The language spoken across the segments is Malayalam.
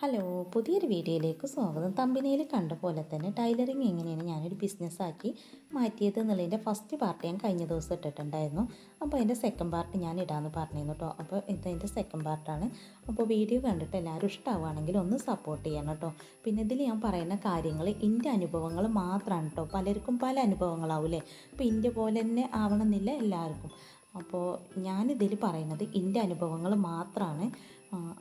ഹലോ പുതിയൊരു വീഡിയോയിലേക്ക് സ്വാഗതം. തമ്പിനയിൽ കണ്ട പോലെ തന്നെ ടൈലറിങ് എങ്ങനെയാണ് ഞാനൊരു ബിസിനസ്സാക്കി മാറ്റിയത് എന്നുള്ളതിന്റെ ഫസ്റ്റ് പാർട്ട് ഞാൻ കഴിഞ്ഞ ദിവസം ഇട്ടിട്ടുണ്ടായിരുന്നു. അപ്പോൾ അതിന്റെ സെക്കൻഡ് പാർട്ട് ഞാൻ ഇടാമെന്ന് പറഞ്ഞിരുന്നു കേട്ടോ അപ്പോൾ ഇതിന്റെ സെക്കൻഡ് പാർട്ടാണ് അപ്പോൾ വീഡിയോ കണ്ടിട്ട് എല്ലാവരും ഇഷ്ടമാവുകയാണെങ്കിൽ ഒന്ന് സപ്പോർട്ട് ചെയ്യണം കേട്ടോ പിന്നെ ഇതിൽ ഞാൻ പറയുന്ന കാര്യങ്ങൾ എന്റെ അനുഭവങ്ങൾ മാത്രമാണ് കേട്ടോ പലർക്കും പല അനുഭവങ്ങളാവില്ലേ? അപ്പോൾ എന്റെ പോലെ തന്നെ ആവണമെന്നില്ല എല്ലാവർക്കും. അപ്പോൾ ഞാനിതിൽ പറയുന്നത് എന്റെ അനുഭവങ്ങൾ മാത്രമാണ്.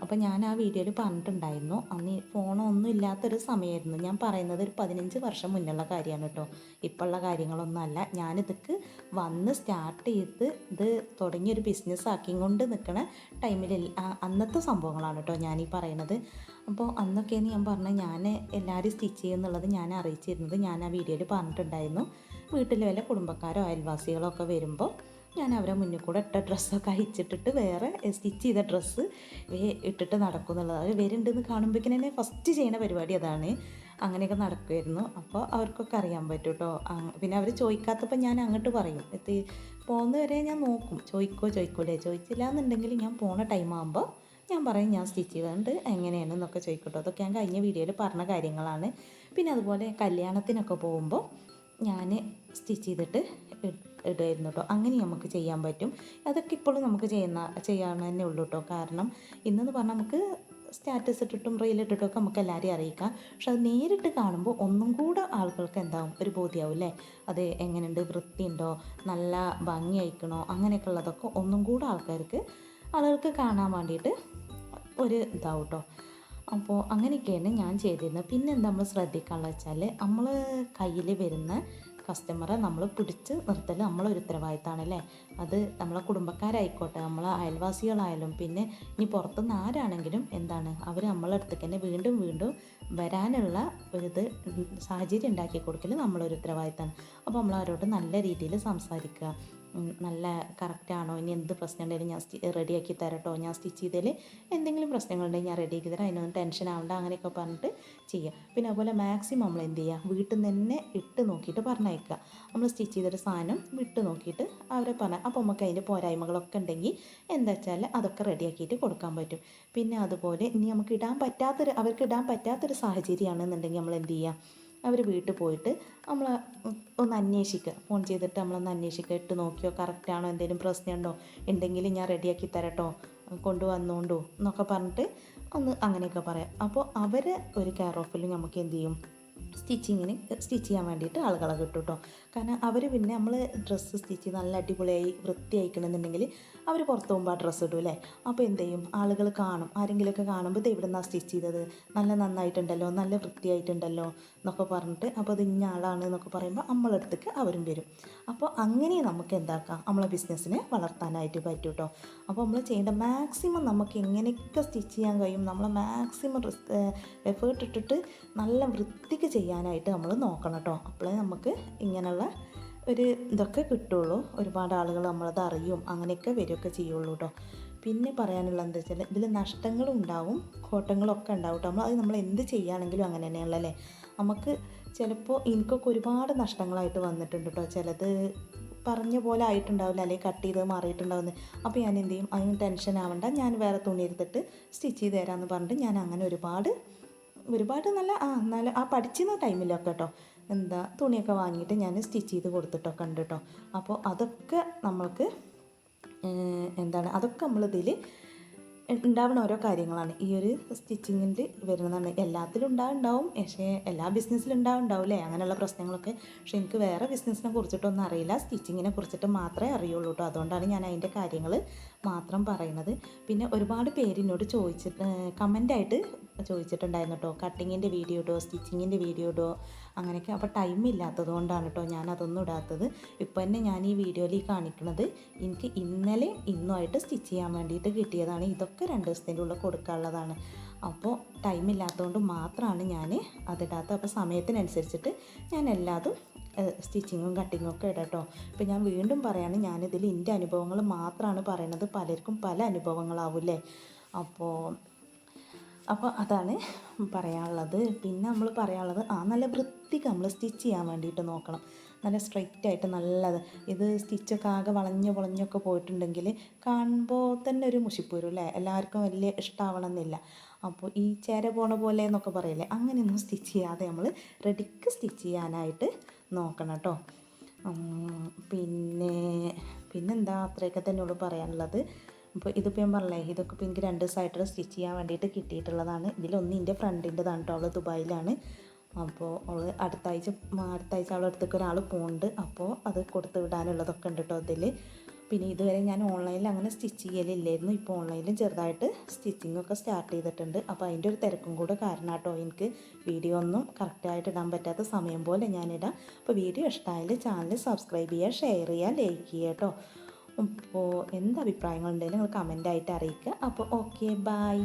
അപ്പോൾ ഞാൻ ആ വീഡിയോയിൽ പറഞ്ഞിട്ടുണ്ടായിരുന്നു. അന്ന് ഫോണൊന്നും ഇല്ലാത്തൊരു സമയമായിരുന്നു ഞാൻ പറയുന്നത് ഒരു പതിനഞ്ച് വർഷം മുന്നുള്ള കാര്യമാണ് കേട്ടോ. ഇപ്പോഴുള്ള കാര്യങ്ങളൊന്നും അല്ല. ഞാനിതൊക്കെ വന്ന് സ്റ്റാർട്ട് ചെയ്ത് ഇത് തുടങ്ങിയൊരു ബിസിനസ് ആക്കിക്കൊണ്ട് നിൽക്കണ ടൈമിൽ അന്നത്തെ സംഭവങ്ങളാണ് കേട്ടോ ഞാനീ പറയുന്നത് അപ്പോൾ അന്നൊക്കെയെന്ന് ഞാൻ പറഞ്ഞത് ഞാൻ എല്ലാവരും സ്റ്റിച്ച് ചെയ്യുന്നുള്ളത് ഞാൻ അറിയിച്ചിരുന്നത് ഞാൻ ആ വീഡിയോയിൽ പറഞ്ഞിട്ടുണ്ടായിരുന്നു. വീട്ടിലെ വല്ല കുടുംബക്കാരോ അയൽവാസികളോ ഒക്കെ വരുമ്പോൾ ഞാൻ അവരെ മുന്നിൽ കൂടെ ഇട്ട ഡ്രസ്സൊക്കെ അയച്ചിട്ടിട്ട് വേറെ സ്റ്റിച്ച് ചെയ്ത ഡ്രസ്സ് ഇട്ടിട്ട് നടക്കും എന്നുള്ളത് അവർ വരുന്നുണ്ടെന്ന് കാണുമ്പോഴേക്കും തന്നെ ഫസ്റ്റ് ചെയ്യുന്ന പരിപാടി അതാണ്. അങ്ങനെയൊക്കെ നടക്കുമായിരുന്നു അപ്പോൾ അവർക്കൊക്കെ അറിയാൻ പറ്റും കേട്ടോ പിന്നെ അവർ ചോദിക്കാത്തപ്പോൾ ഞാൻ അങ്ങോട്ട് പറയും. എത്തി പോകുന്നവരെ ഞാൻ നോക്കും. ചോദിക്കോ ചോദിക്കൂലേ? ചോദിച്ചില്ല എന്നുണ്ടെങ്കിൽ ഞാൻ പോണ ടൈം ആകുമ്പോൾ ഞാൻ പറയും ഞാൻ സ്റ്റിച്ച് ചെയ്തുകൊണ്ട് എങ്ങനെയാണ് എന്നൊക്കെ ചോദിക്കട്ടോ. അതൊക്കെ ഞാൻ കഴിഞ്ഞ വീഡിയോയിൽ പറഞ്ഞ കാര്യങ്ങളാണ്. പിന്നെ അതുപോലെ കല്യാണത്തിനൊക്കെ പോകുമ്പോൾ ഞാൻ സ്റ്റിച്ച് ചെയ്തിട്ട് ഇടുമായിരുന്നു കേട്ടോ അങ്ങനെ നമുക്ക് ചെയ്യാൻ പറ്റും. അതൊക്കെ ഇപ്പോഴും നമുക്ക് ചെയ്യുന്ന ചെയ്യാൻ തന്നെ ഉള്ളൂ കേട്ടോ കാരണം ഇന്നെന്ന് പറഞ്ഞാൽ നമുക്ക് സ്റ്റാറ്റസ് ഇട്ടിട്ടും ഒക്കെ നമുക്ക് എല്ലാവരെയും അറിയിക്കാം. പക്ഷെ അത് നേരിട്ട് കാണുമ്പോൾ ഒന്നും കൂടെ ആളുകൾക്ക് എന്താവും ഒരു ബോധ്യമാവും അല്ലേ? അത് എങ്ങനെയുണ്ട്? വൃത്തിയുണ്ടോ? നല്ല ഭംഗി അയക്കണോ അങ്ങനെയൊക്കെ ഉള്ളതൊക്കെ ഒന്നും കൂടെ ആൾക്കാർക്ക് ആളുകൾക്ക് കാണാൻ വേണ്ടിയിട്ട് ഒരു ഇതാവും കേട്ടോ അപ്പോൾ അങ്ങനെയൊക്കെയാണ് ഞാൻ ചെയ്തിരുന്നത്. പിന്നെ എന്താ നമ്മൾ ശ്രദ്ധിക്കാന്ന് വെച്ചാൽ നമ്മൾ കയ്യിൽ വരുന്ന കസ്റ്റമറെ നമ്മൾ പിടിച്ച് നിർത്തൽ നമ്മളൊരു ഉത്തരവാദിത്തമാണ് അല്ലേ അത് നമ്മളെ കുടുംബക്കാരായിക്കോട്ടെ നമ്മളെ അയൽവാസികളായാലും പിന്നെ ഇനി പുറത്തുനിന്ന് ആരാണെങ്കിലും എന്താണ് അവർ നമ്മളെ അടുത്തേക്ക് തന്നെ വീണ്ടും വീണ്ടും വരാനുള്ള ഒരിത് സാഹചര്യം ഉണ്ടാക്കി കൊടുക്കൽ നമ്മളൊരു ഉത്തരവാദിത്തമാണ് അപ്പോൾ നമ്മൾ അവരോട് നല്ല രീതിയിൽ സംസാരിക്കുക. നല്ല കറക്റ്റാണോ ഇനി എന്ത് പ്രശ്നം ഉണ്ടെങ്കിലും ഞാൻ റെഡിയാക്കി തരട്ടോ. ഞാൻ സ്റ്റിച്ച് ചെയ്തതിൽ എന്തെങ്കിലും പ്രശ്നങ്ങളുണ്ടെങ്കിൽ ഞാൻ റെഡിയാക്കി തരാം. അതിനൊന്നും ടെൻഷൻ ആവണ്ട. അങ്ങനെയൊക്കെ പറഞ്ഞിട്ട് ചെയ്യുക പിന്നെ അതുപോലെ മാക്സിമം നമ്മൾ എന്ത് ചെയ്യുക വീട്ടിൽ നിന്ന് തന്നെ ഇട്ട് നോക്കിയിട്ട് പറഞ്ഞയക്കുക. നമ്മൾ സ്റ്റിച്ച് ചെയ്തൊരു സാധനം വിട്ട് നോക്കിയിട്ട് അവരെ പറഞ്ഞ അപ്പോൾ നമുക്ക് അതിന്റെ പോരായ്മകളൊക്കെ ഉണ്ടെങ്കിൽ എന്താ വെച്ചാൽ അതൊക്കെ റെഡിയാക്കിയിട്ട് കൊടുക്കാൻ പറ്റും. പിന്നെ അതുപോലെ ഇനി നമുക്ക് ഇടാൻ പറ്റാത്തൊരു അവർക്ക് ഇടാൻ പറ്റാത്തൊരു സാഹചര്യമാണെന്നുണ്ടെങ്കിൽ നമ്മൾ എന്ത് ചെയ്യുക അവർ വീട്ടിൽ പോയിട്ട് നമ്മൾ ഒന്ന് അന്വേഷിക്കുക ഫോൺ ചെയ്തിട്ട് നമ്മളൊന്ന് അന്വേഷിക്കുക ഇട്ട് നോക്കിയോ കറക്റ്റാണോ എന്തെങ്കിലും പ്രശ്നമുണ്ടോ? ഉണ്ടെങ്കിൽ ഞാൻ റെഡിയാക്കി തരട്ടോ. കൊണ്ടുവന്നോണ്ടോ എന്നൊക്കെ പറഞ്ഞിട്ട് ഒന്ന് അങ്ങനെയൊക്കെ പറയാം. അപ്പോൾ അവരെ ഒരു കെയർ ഓഫിൽ നമുക്ക് എന്ത് ചെയ്യും? സ്റ്റിച്ചിങ്ങിന് സ്റ്റിച്ച് ചെയ്യാൻ വേണ്ടിയിട്ട് ആളുകളെ കിട്ടും കേട്ടോ കാരണം അവർ പിന്നെ നമ്മൾ ഡ്രസ്സ് സ്റ്റിച്ച് നല്ല അടിപൊളിയായി വൃത്തിയായിക്കണമെന്നുണ്ടെങ്കിൽ അവർ പുറത്ത് പോകുമ്പോൾ ആ ഡ്രസ്സ് ഇടും അല്ലേ? അപ്പോൾ എന്ത് ചെയ്യും? ആളുകൾ കാണും. ആരെങ്കിലുമൊക്കെ കാണുമ്പോൾ ഇത് ഇവിടെ നിന്നാണ് സ്റ്റിച്ച് ചെയ്തത്. നല്ല നന്നായിട്ടുണ്ടല്ലോ നല്ല വൃത്തിയായിട്ടുണ്ടല്ലോ എന്നൊക്കെ പറഞ്ഞിട്ട് അപ്പോൾ ഇത് ഇന്ന ആളാണ് എന്നൊക്കെ പറയുമ്പോൾ നമ്മളടുത്തേക്ക് അവരും വരും. അപ്പോൾ അങ്ങനെ നമുക്ക് എന്താക്കാം? നമ്മളെ ബിസിനസ്സിനെ വളർത്താനായിട്ട് പറ്റും കേട്ടോ അപ്പോൾ നമ്മൾ ചെയ്യേണ്ട മാക്സിമം നമുക്ക് എങ്ങനെയൊക്കെ സ്റ്റിച്ച് ചെയ്യാൻ കഴിയും? നമ്മൾ മാക്സിമം എഫേർട്ട് ഇട്ടിട്ട് നല്ല വൃത്തിക്ക് ചെയ്യാനായിട്ട് നമ്മൾ നോക്കണം കേട്ടോ അപ്പോഴേ നമുക്ക് ഇങ്ങനെയുള്ള ഒരു ഇതൊക്കെ കിട്ടുള്ളൂ. ഒരുപാട് ആളുകൾ നമ്മളത് അറിയും അങ്ങനെയൊക്കെ വരികയൊക്കെ ചെയ്യുള്ളൂ കേട്ടോ പിന്നെ പറയാനുള്ള എന്താ വെച്ചാൽ ഇതിൽ നഷ്ടങ്ങളും ഉണ്ടാവും കോട്ടങ്ങളൊക്കെ ഉണ്ടാവും കേട്ടോ നമ്മൾ അത് നമ്മൾ എന്ത് ചെയ്യുകയാണെങ്കിലും അങ്ങനെ തന്നെയാണല്ലേ നമുക്ക് ചിലപ്പോൾ എനിക്കൊക്കെ ഒരുപാട് നഷ്ടങ്ങളായിട്ട് വന്നിട്ടുണ്ട് കേട്ടോ ചിലത് പറഞ്ഞ പോലെ ആയിട്ടുണ്ടാവില്ല അല്ലെങ്കിൽ കട്ട് ചെയ്ത് മാറിയിട്ടുണ്ടാവുന്നത് അപ്പോൾ ഞാൻ എന്ത് ചെയ്യും? അതിന് ടെൻഷൻ ആവണ്ട ഞാൻ വേറെ തുണി എടുത്തിട്ട് സ്റ്റിച്ച് ചെയ്ത് തരാമെന്ന് പറഞ്ഞിട്ട് ഞാൻ അങ്ങനെ ഒരുപാട് ഒരുപാട് നല്ല ആ നല്ല ആ പഠിച്ചിരുന്ന ടൈമിലൊക്കെ കേട്ടോ എന്താ തുണിയൊക്കെ വാങ്ങിയിട്ട് ഞാൻ സ്റ്റിച്ച് ചെയ്ത് കൊടുത്തിട്ടൊക്കെ ഉണ്ട് കേട്ടോ അപ്പോൾ അതൊക്കെ നമ്മൾക്ക് എന്താണ് അതൊക്കെ നമ്മളിതിൽ ഉണ്ടാവുന്ന ഓരോ കാര്യങ്ങളാണ്. ഈ ഒരു സ്റ്റിച്ചിങ്ങിന്റെ വരുന്നതാണ്. എല്ലാത്തിലും ഉണ്ടാവുണ്ടാവും പക്ഷേ എല്ലാ ബിസിനസ്സിലും ഉണ്ടാവുണ്ടാവില്ലേ അങ്ങനെയുള്ള പ്രശ്നങ്ങളൊക്കെ. പക്ഷേ എനിക്ക് വേറെ ബിസിനസ്സിനെ കുറിച്ചിട്ടൊന്നും അറിയില്ല. സ്റ്റിച്ചിങ്ങിനെ കുറിച്ചിട്ട് മാത്രമേ അറിയുള്ളൂ കേട്ടോ അതുകൊണ്ടാണ് ഞാൻ അതിന്റെ കാര്യങ്ങൾ മാത്രം പറയുന്നത്. പിന്നെ ഒരുപാട് പേരിനോട് ചോദിച്ചിട്ട് കമന്റായിട്ട് ചോദിച്ചിട്ടുണ്ടായിരുന്നു കേട്ടോ കട്ടിങ്ങിന്റെ വീഡിയോ ഇടോ സ്റ്റിച്ചിങ്ങിന്റെ വീഡിയോ ഇടോ അങ്ങനെയൊക്കെ. അപ്പോൾ ടൈം ഇല്ലാത്തത് കൊണ്ടാണ് കേട്ടോ ഞാൻ അതൊന്നും ഇടാത്തത്. ഇപ്പോൾ തന്നെ ഞാൻ ഈ വീഡിയോയിൽ കാണിക്കുന്നത് എനിക്ക് ഇന്നലെ ഇന്നുമായിട്ട് സ്റ്റിച്ച് ചെയ്യാൻ വേണ്ടിയിട്ട് കിട്ടിയതാണ്. ഇതൊക്കെ രണ്ട് ദിവസത്തിന്റെ ഉള്ളിൽ കൊടുക്കാനുള്ളതാണ്. അപ്പോൾ ടൈം ഇല്ലാത്തതുകൊണ്ട് മാത്രമാണ് ഞാൻ അതിടാത്തത്. അപ്പോൾ സമയത്തിനനുസരിച്ചിട്ട് ഞാൻ എല്ലാതും സ്റ്റിച്ചിങ്ങും കട്ടിങ്ങും ഒക്കെ ഇടട്ടോ. ഇപ്പോൾ ഞാൻ വീണ്ടും പറയാണ് ഞാനിതിൽ എന്റെ അനുഭവങ്ങൾ മാത്രമാണ് പറയുന്നത് പലർക്കും പല അനുഭവങ്ങളാവില്ലേ? അപ്പോൾ അപ്പോൾ അതാണ് പറയാനുള്ളത്. പിന്നെ നമ്മൾ പറയാനുള്ളത് ആ നല്ല വൃത്തിക്ക് നമ്മൾ സ്റ്റിച്ച് ചെയ്യാൻ വേണ്ടിയിട്ട് നോക്കണം. നല്ല സ്ട്രൈറ്റ് ആയിട്ട് നല്ലത്. ഇത് സ്റ്റിച്ചൊക്കെ ആകെ വളഞ്ഞു പൊളഞ്ഞൊക്കെ പോയിട്ടുണ്ടെങ്കിൽ കാണുമ്പോൾ തന്നെ ഒരു മുഷിപ്പ് വരും അല്ലേ? എല്ലാവർക്കും വലിയ ഇഷ്ടമാവണമെന്നില്ല അപ്പോൾ ഈ ചേര പോണ പോലെ എന്നൊക്കെ പറയില്ലേ? അങ്ങനെയൊന്നും സ്റ്റിച്ച് ചെയ്യാതെ നമ്മൾ റെഡിക്ക് സ്റ്റിച്ച് ചെയ്യാനായിട്ട് നോക്കണം കേട്ടോ. പിന്നെ പിന്നെന്താ അത്രയൊക്കെ തന്നെ ഉള്ളൂ പറയാനുള്ളത്. അപ്പോൾ ഇതിപ്പോൾ ഞാൻ പറഞ്ഞേ ഇതൊക്കെ ഇപ്പോൾ എനിക്ക് രണ്ട് ദിവസമായിട്ട് സ്റ്റിച്ച് ചെയ്യാൻ വേണ്ടിയിട്ട് കിട്ടിയിട്ടുള്ളതാണ്. ഇതിലൊന്ന് എന്റെ ഫ്രണ്ടിന്റെതാണ് കേട്ടോ അവൾ ദുബായിലാണ്. അപ്പോൾ അവൾ അടുത്ത ആഴ്ച ഉം, അടുത്ത ആഴ്ച അവളുടെ അടുത്തേക്ക് ഒരാൾ പോകുന്നുണ്ട് അപ്പോൾ അത് കൊടുത്ത് വിടാനുള്ളതൊക്കെ ഉണ്ട് കേട്ടോ അതിൽ. പിന്നെ ഇതുവരെ ഞാൻ ഓൺലൈനിൽ അങ്ങനെ സ്റ്റിച്ച് ചെയ്യലില്ലായിരുന്നു. ഇപ്പോൾ ഓൺലൈനിൽ ചെറുതായിട്ട് സ്റ്റിച്ചിങ് ഒക്കെ സ്റ്റാർട്ട് ചെയ്തിട്ടുണ്ട്. അപ്പോൾ അതിന്റെ ഒരു തിരക്കും കൂടെ കാരണം കേട്ടോ എനിക്ക് വീഡിയോ ഒന്നും കറക്റ്റായിട്ട് ഇടാൻ പറ്റാത്ത സമയം പോലെ ഞാനിടാം അപ്പോൾ വീഡിയോ ഇഷ്ടമായാൽ ചാനൽ സബ്സ്ക്രൈബ് ചെയ്യുക ഷെയർ ചെയ്യുക ലൈക്ക് ചെയ്യുക കേട്ടോ. അപ്പോൾ എന്ത് അഭിപ്രായങ്ങളുണ്ടെങ്കിലും നിങ്ങൾ കമന്റായിട്ട് അറിയിക്കുക. അപ്പോൾ ഓക്കെ ബൈ